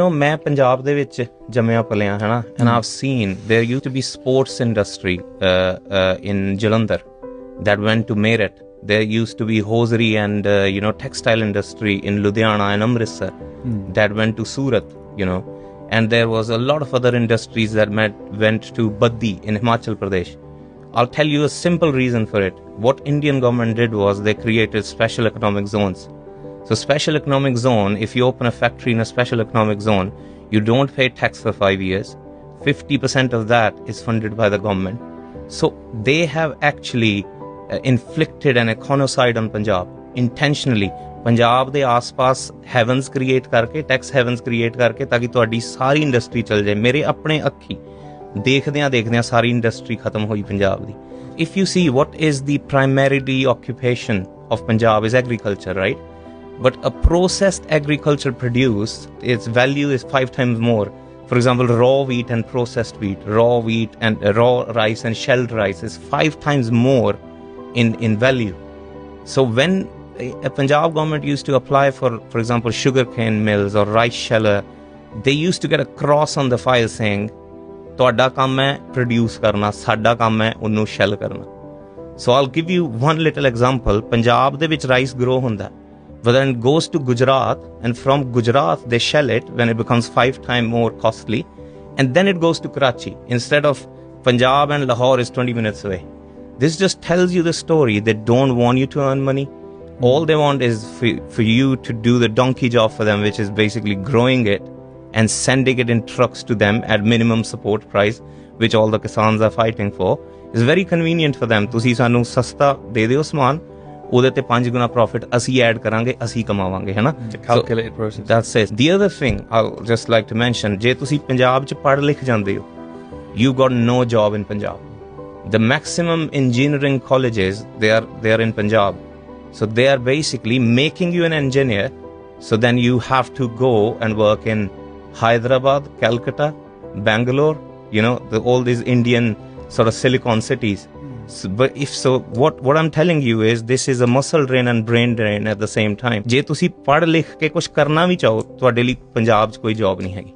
know ਮੈਂ ਪੰਜਾਬ ਦੇ ਵਿੱਚ ਜੰਮਿਆ ਪਲਿਆ ਹਨਾ and I've seen there used to be sports industry uh, uh, in Jalandhar that went to Meerut there used to be hosiery and uh, you know textile industry in Ludhiana and Amritsar that went to Surat you know and there was a lot of other industries that met, went to Baddi in Himachal Pradesh I'll tell you a simple reason for it. What Indian government did was they created special economic zones. So special economic zone, if you open a factory in a special economic zone, you don't pay tax for 5 years. 50% of that is funded by the government. So they have actually uh, inflicted an econocide on Punjab intentionally. Punjab ਦੇ ਆਸ-ਪਾਸ havens create ਕਰਕੇ tax havens create ਕਰਕੇ ਤਾਂ ਕਿ ਤੁਹਾਡੀ ਸਾਰੀ industry ਚੱਲ ਜਾਏ ਮੇਰੇ ਆਪਣੇ ਅੱਖੀ ਦੇਖਦਿਆਂ ਦੇਖਦਿਆਂ ਸਾਰੀ ਇੰਡਸਟਰੀ ਖਤਮ ਹੋਈ ਪੰਜਾਬ ਦੀ if you see what is the primarily occupation of Punjab is agriculture right but a processed agriculture produce its value is five times more for example raw wheat and processed wheat raw wheat and uh, raw rice and shelled rice is five times more in in value so when a, a punjab government used to apply for for example sugarcane mills or rice sheller they used to get a cross on the file saying ਤੁਹਾਡਾ ਕੰਮ ਹੈ produce ਕਰਨਾ ਸਾਡਾ ਕੰਮ ਹੈ ਉਹਨੂੰ shell ਕਰਨਾ so all give you one little example Punjab ਦੇ ਵਿੱਚ ਰਾਈਸ ਗਰੋ ਹੁੰਦਾ but then it goes to Gujarat, and from Gujarat they shell it when it becomes five times more costly, and then it goes to Karachi instead of Punjab and Lahore is 20 minutes away. This just tells you the story. They don't want you to earn money. All they want is for, for you to do the donkey job for them, which is basically growing it and sending it in trucks to them at minimum support price, which all the Kisans are fighting for. It's very convenient for them. ਤੁਸੀਂ ਸਾਨੂੰ ਸਸਤਾ ਦੇ ਦਿਓ ਸਮਾਨ ਉਹਦੇ ਤੇ 5 ਗੁਣਾ profit ਅਸੀਂ ਐਡ ਕਰਾਂਗੇ ਅਸੀਂ ਕਮਾਵਾਂਗੇ ਹੈਨਾ calculated process. that's it the other thing i'll just like to mention ਜੇ ਤੁਸੀਂ ਪੰਜਾਬ ਚ ਪੜ੍ਹ ਲਿਖ ਜਾਂਦੇ ਹੋ you got no job in punjab the maximum engineering colleges they are they are in punjab so they are basically making you an engineer so then you have to go and work in hyderabad calcutta bangalore you know the, all these indian sort of silicon cities So, but if so what what i'm telling you is this is a muscle drain and brain drain at the same time ਜੇ ਤੁਸੀਂ ਪੜ੍ਹ ਲਿਖ ਕੇ ਕੁਝ ਕਰਨਾ ਵੀ ਚਾਹੋ ਤੁਹਾਡੇ ਲਈ ਪੰਜਾਬ 'ਚ ਕੋਈ ਜੌਬ ਨਹੀਂ ਹੈਗੀ